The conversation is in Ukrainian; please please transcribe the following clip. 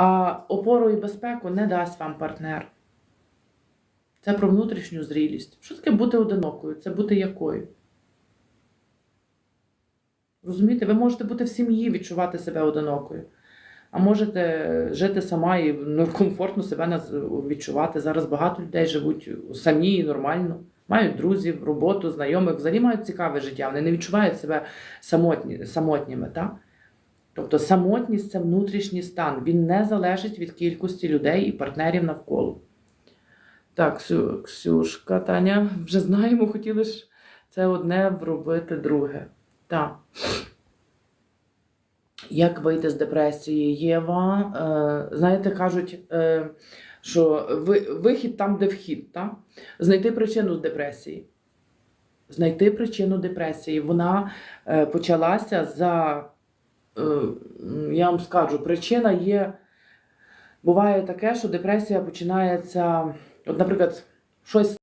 А опору і безпеку не дасть вам партнер. Це про внутрішню зрілість. Що таке бути одинокою? Це бути якою? Розумієте, ви можете бути в сім'ї, відчувати себе одинокою. А можете жити сама і ну, комфортно себе відчувати. Зараз багато людей живуть самі і нормально, мають друзів, роботу, знайомих, взагалі мають цікаве життя. Вони не відчувають себе самотні, самотніми. Так? Тобто самотність це внутрішній стан. Він не залежить від кількості людей і партнерів навколо. Так, Ксюшка, Таня, вже знаємо, хотіли ж це одне вробити друге. Так. Як вийти з депресії? Єва, е, знаєте, кажуть, е, що ви, вихід там, де вхід, так? знайти причину депресії. Знайти причину депресії. Вона е, почалася за, я вам скажу, причина є. Буває таке, що депресія починається, от, наприклад, щось